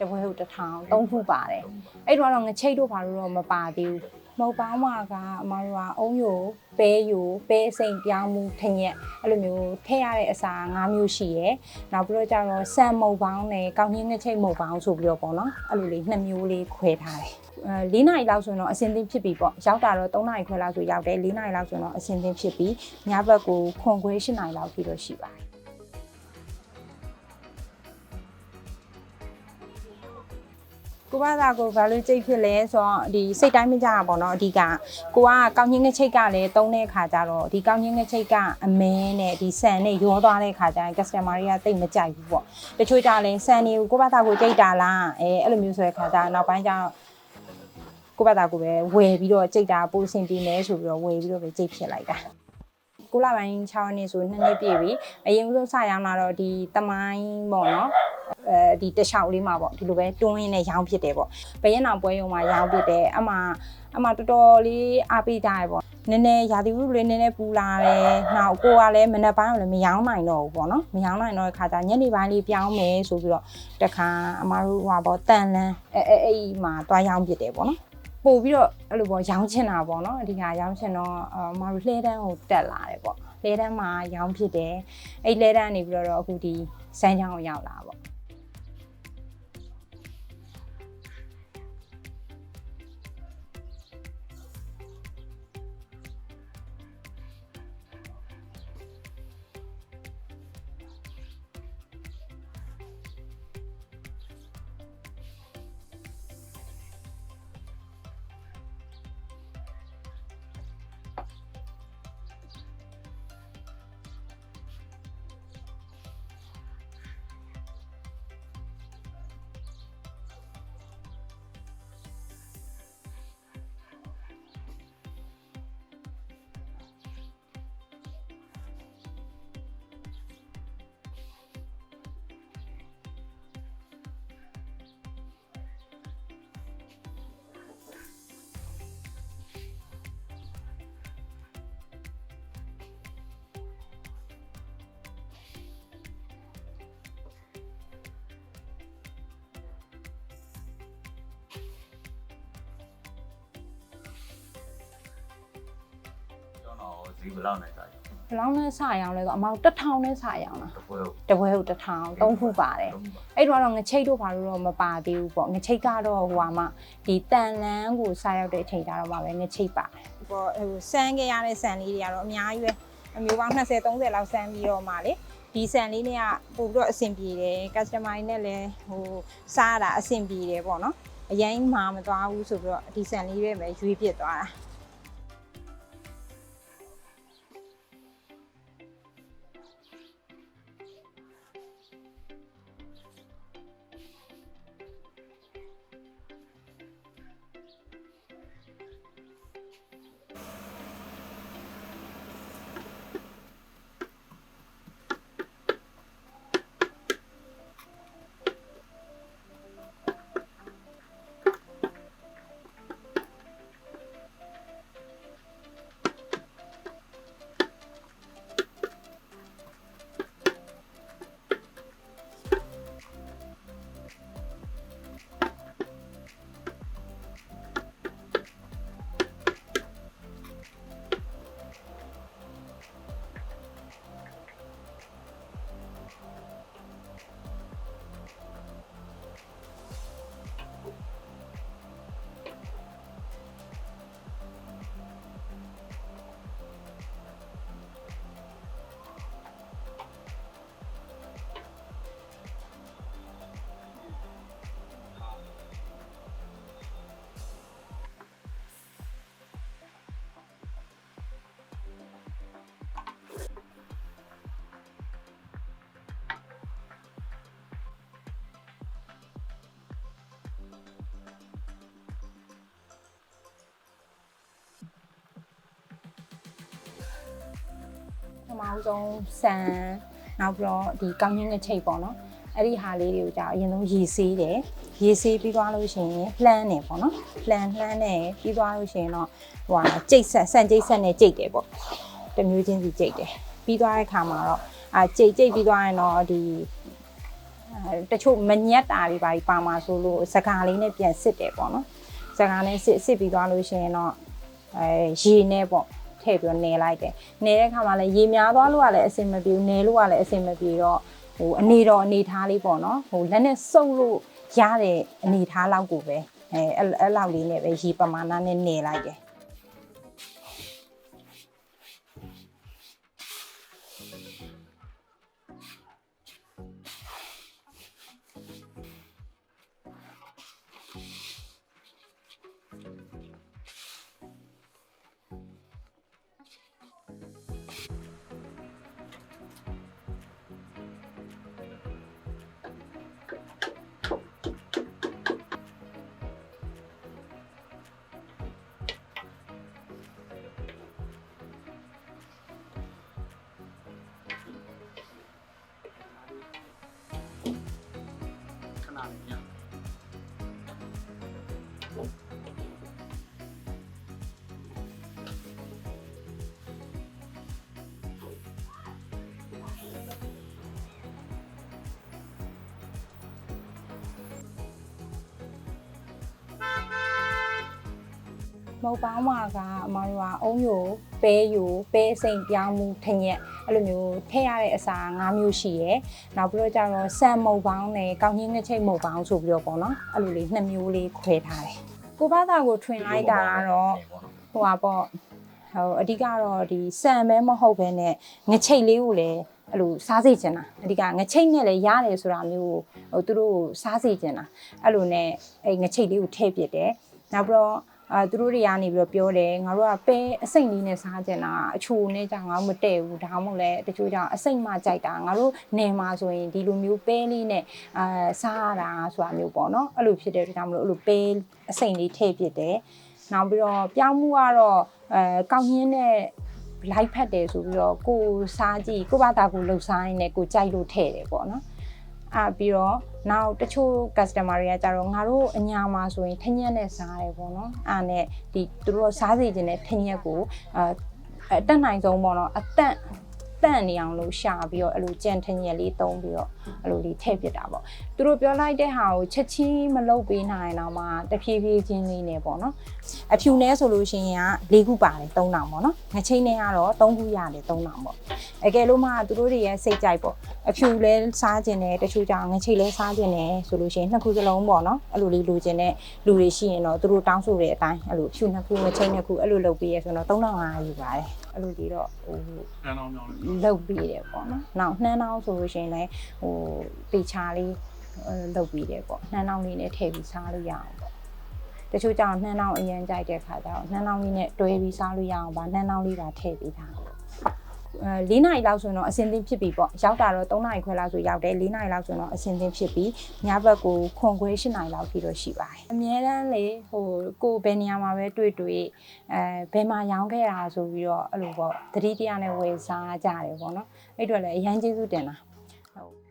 တပွဲဟုတ်တစ်ထောင်သုံးခုပါတယ်အဲ့တော့တော့ငချိတ်တို့ဘာလို့တော့မပါသေးဘူးမဟုတ်ပေါင်းမကအမတို့ကအုံးယိုပဲယိုပဲစိန်ပြောင်းမှုထညက်အဲ့လိုမျိုးထည့်ရတဲ့အစာ၅မျိုးရှိရယ်နောက်ပြီးတော့ကျတော့ဆန်မုတ်ပေါင်းနဲ့ကောင်းကြီးငချိတ်မုတ်ပေါင်းဆိုပြီးတော့ပေါ့နော်အဲ့လိုလေးနှစ်မျိုးလေးခွဲထားတယ်အဲ ၄နာရီလောက်ဆိုရင်တော့အစင်သင်းဖြစ်ပြီပေါ့ရောက်တာတော့၃နာရီခွဲလောက်ဆိုရောက်တယ်၄နာရီလောက်ဆိုရင်တော့အစင်သင်းဖြစ်ပြီညဘက်ကိုခွန်ခွဲ၈နာရီလောက်ပြီးတော့ရှိပါတယ်ကိုဘာသာကိုဘာလို့ကြိတ်ဖြစ်လဲဆိုတော့ဒီစိတ်တိုင်းမကြတာပေါ့နော်အဓိကကိုကကောင်းချင်းငချိတ်ကလည်းတုံးတဲ့ခါကျတော့ဒီကောင်းချင်းငချိတ်ကအမဲနဲ့ဒီဆန်နဲ့ရောသွားတဲ့ခါကျရင် customer တွေကတိတ်မကြိုက်ဘူးပေါ့တချို့ကြလည်းဆန်တွေကိုကိုဘာသာကိုကြိတ်တာလားအဲအဲ့လိုမျိုးဆိုတဲ့ခါကျတော့နောက်ပိုင်းကျတော့ ကိုဘာသာကိုပဲဝယ်ပြီးတော့ကြိတ်တာပို့ဆင်ပြေမယ်ဆိုပြီးတော့ဝယ်ပြီးတော့ပဲကြိတ်ဖြစ်လိုက်တာကိုလာပိုင်း6ရက်နေ့ဆို2နှစ်ပြည့်ပြီအရင်ဆုံးစရောင်းလာတော့ဒီတမိုင်းပေါ့နော်အဲဒီတခြားလေးမှာပေါ့ဒီလိုပဲတွန်းရင်းနဲ့ရောင်းဖြစ်တယ်ပေါ့ဘရင်အောင်ပွဲရုံမှာရောင်းဖြစ်တယ်အမှအမှတော်တော်လေးအားပေးကြရပေါ့နည်းနည်းရာသီဥတုလေးနည်းနည်းပူလာတယ်နောက်ကိုကလည်းမနက်ပိုင်းကလည်းမရောင်းနိုင်တော့ဘူးပေါ့နော်မရောင်းနိုင်တော့တဲ့ခါကျညနေပိုင်းလေးပြောင်းမယ်ဆိုပြီးတော့တခါအမတို့ဟိုပေါ့တန်လန်းအဲအဲအဲ့ဒီမှာတွားရောင်းဖြစ်တယ်ပေါ့နော် ပို့ပြီးတော့အဲ့လိုပေါ့ရောင်းချင်တာပေါ့နော်အဓိကရောင်းချင်တော့အမတို့လှဲတန်းကိုတက်လာတယ်ပေါ့လှဲတန်းမှာရောင်းဖြစ်တယ်အဲ့လှဲတန်းနေပြီးတော့အခုဒီစမ်းချောင်းကိုရောက်လာပေါ့ ကျွန်တော်ဈေးဘယ်လောက်နဲ့စားရဘယ်လောက်နဲ့စရောင်းလဲဆိုအမောက်တစ်ထောင်နဲ့စရောင်းလားတပွဲဟုတ်တပွဲဟုတ်တစ်ထောင်သုံးခုပါတယ်အဲ့တော့တော့ငချိတ်တို့ဘာလို့တော့မပါသေးဘူးပေါ့ငချိတ်ကတော့ဟိုဟာမှဒီတန်လန်းကိုစရောက်တဲ့အချိန်ကျတော့မှပဲငချိတ်ပါတယ်ပေါ့ဟိုစမ်းခဲ့ရတဲ့ဆန်လေးတွေကတော့အများကြီးပဲအမျိုးပေါင်း20 30လောက်စမ်းပြီးတော့မှလေဒီဆန်လေးတွေကပို့ပြီးတော့အဆင်ပြေတယ် customer တွေနဲ့လည်းဟိုစားတာအဆင်ပြေတယ်ပေါ့နော်အရင်မှမသွားဘူးဆိုပြီးတော့ဒီဆန်လေးတွေပဲရွေးပြစ်သွားတာ ပထမဦးဆုံးဆန်နောက်ပြီးတော့ဒီကောင်းချင်းငချိတ်ပေါ့နော်အဲ့ဒီဟာလေးတွေကိုကြာအရင်ဆုံးရေဆေးတယ်ရရေဆေးပြီးသွားလို့ရှိရင်လှမ်းနေပေါ့နော်လှမ်းလှမ်းနေပြီးသွားလို့ရှိရင်တော့ဟိုဟာကြိတ်ဆက်ဆန်ကြိတ်ဆက်နဲ့ကြိတ်တယ်ပေါ့တစ်မျိုးချင်းစီကြိတ်တယ်ပြီးသွားတဲ့ခါမှာတော့အာကြိတ်ကြိတ်ပြီးသွားရင်တော့ဒီအဲတချို့မညက်တာတွေပါပါမှာဆိုလို့စကားလေးနဲ့ပြန်စစ်တယ်ပေါ့နော်စကားနဲ့စစ်စစ်ပြီးသွားလို့ရှိရင်တော့အဲရေနဲ့ပေါ့ ထည့်ပြီးတော့နေလိုက်တယ်နေတဲ့ခါမှာလည်းရေများသွားလို့ကလည်းအဆင်မပြေဘူးနေလို့ကလည်းအဆင်မပြေတော့ဟိုအနေတော်အနေထားလေးပေါ့နော်ဟိုလက်နဲ့စုပ်လို့ရတဲ့အနေထားလောက်ကိုပဲအဲအဲ့အဲ့လောက်လေးနဲ့ပဲရေပမာဏနဲ့နေလိုက်တယ် ခဏ မုတ်ပေါင်းမှာကအမတို့ကအုံးယိုပဲယိုပဲအစိမ်ပြောင်းမှုထညက်အဲ့လိုမျိုးထည့်ရတဲ့အစာ၅မျိုးရှိရယ်နောက်ပြီးတော့ကျတော့ဆန်မုတ်ပေါင်းနဲ့ကောင်းကြီးငချိတ်မုတ်ပေါင်းဆိုပြီးတော့ပေါ့နော်အဲ့လိုလေးနှစ်မျိုးလေးခွဲထားတယ်ကိုဘာသာကိုထွင်လိုက်တာကတော့ဟိုပါပေါ့ဟိုအဓိကတော့ဒီစံပဲမဟုတ်ဘဲနဲ့ငချိတ်လေးကိုလည်းအဲ့လိုစားစေချင်တာအဓိကငချိတ်နဲ့လည်းရတယ်ဆိုတာမျိုးကိုဟိုသူတို့ကိုစားစေချင်တာအဲ့လိုနဲ့အဲ့ငချိတ်လေးကိုထည့်ပစ်တယ်နောက်ပြီးတော့ အာသူတို့တွေကနေပြီးတော့ပြောတယ်ငါတို့ကပဲအစိမ့်လေးနဲ့စားကြင်တာအချိုနဲ့ကြောင့်ငါတို့မတည့်ဘူးဒါမှမဟုတ်လဲတချို့ကြောင့်အစိမ့်မှကြိုက်တာငါတို့နေမှာဆိုရင်ဒီလိုမျိုးပဲလေးနဲ့အာစားရတာဆိုတာမျိုးပေါ့နော်အဲ့လိုဖြစ်တဲ့အတွက်ကြောင့်မလို့အဲ့လိုပဲအစိမ့်လေးထည့်ပစ်တယ်နောက်ပြီးတော့ပြောင်းမှုကတော့အဲကောက်ညင်းနဲ့လိုက်ဖက်တယ်ဆိုပြီးတော့ကိုစားကြည့်ကိုဘာသာကိုလှုပ်စားရင်းနဲ့ကိုကြိုက်လို့ထည့်တယ်ပေါ့နော် အာပြီးတော့နောက်တချို့ customer တွေကကြတော့ငါတို့အညာမှာဆိုရင်ထညက်နဲ့စားတယ်ပေါ့နော်အားနဲ့ဒီသူတို့စားစီခြင်းနဲ့ထညက်ကိုအာအတက်နိုင်ဆုံးပေါ့နော်အတက်တန့်နေအောင်လို့ရှာပြီးတော့အဲ့လိုကြံထညက်လေးတုံးပြီးတော့အဲ့လိုလေးထည့်ပြစ်တာပေါ့သူတို့ပြောလိုက်တဲ့ဟာကိုချက်ချင်းမလုပ်ပေးနိုင်တော့မှတဖြည်းဖြည်းချင်းလေးနဲ့ပေါ့နော်အဖြူနဲဆိုလို့ရှိရင်က၄ခုပါတယ်၃တောင်ပေါ့နော်ငချိနဲ့ကတော့၃ခုရတယ်၃တောင်ပေါ့အကယ်လို့မှသူတို့တွေရဲ့စိတ်ကြိုက်ပေါ့အဖြူလဲစားခြင်းနဲ့တချို့ကြောင့်ငချိလဲစားခြင်းနဲ့ဆိုလို့ရှိရင်နှစ်ခုစလုံးပေါ့နော်အဲ့လိုလေးလိုချင်တဲ့လူတွေရှိရင်တော့သူတို့တောင်းဆိုတဲ့အတိုင်းအဲ့လိုဖြူနှစ်ခုငချိနှစ်ခုအဲ့လိုလုပ်ပေးရဆိုတော့3500ယူပါတယ်အဲ့လိုဒီတော့ဟိုတန်းအောင်ကြောင်းလေးလုပ်ပေးတယ်ပေါ့နော်နောက်နှမ်းတောင်းဆိုလို့ရှိရင်လည်းဟိုပေချာလေးအဲ့လုပ်ပေးတယ်ပေါ့နှမ်းတောင်းလေးနဲ့ထည့်ပြီးစားလို့ရအောင်ပေါ့ တချို့ကြောင့်နှမ်းနှောင်းအရင်ကြိုက်တဲ့ခါကျတော့နှမ်းနှောင်းလေးနဲ့တွဲပြီးစားလို့ရအောင်ပါနှမ်းနှောင်းလေးပါထည့်ပေးတာအဲ၄နာရီလောက်ဆိုရင်တော့အစင်သင်းဖြစ်ပြီပေါ့ရောက်တာတော့၃နာရီခွဲလောက်ဆိုရောက်တယ်၄နာရီလောက်ဆိုရင်တော့အစင်သင်းဖြစ်ပြီညဘက်ကိုခွန်ခွဲ၈နာရီလောက်ထိတော့ရှိပါတယ်အများတန်းလေဟိုကိုယ်ဘယ်နေရာမှာပဲတွေ့တွေ့အဲဘယ်မှာရောင်းခဲ့တာဆိုပြီးတော့အဲ့လိုပေါ့သတိတရားနဲ့ဝယ်စားကြတယ်ပေါ့နော်အဲ့အတော့လည်းအရင်ကျေးဇူးတင်တာဟုတ်